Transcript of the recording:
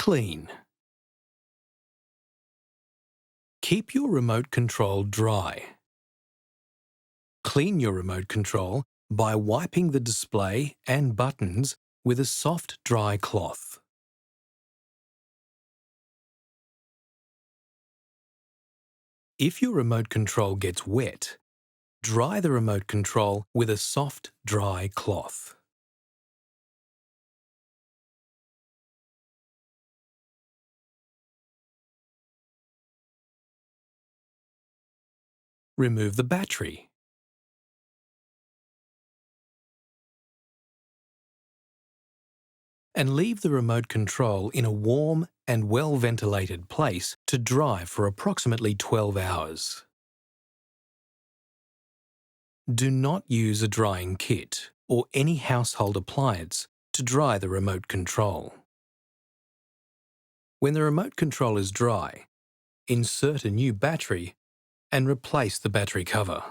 Clean. Keep your remote control dry. Clean your remote control by wiping the display and buttons with a soft dry cloth. If your remote control gets wet, dry the remote control with a soft dry cloth. Remove the battery. and leave the remote control in a warm and well-ventilated place to dry for approximately 12 hours. Do not use a drying kit or any household appliance to dry the remote control. When the remote control is dry, insert a new battery and replace the battery cover.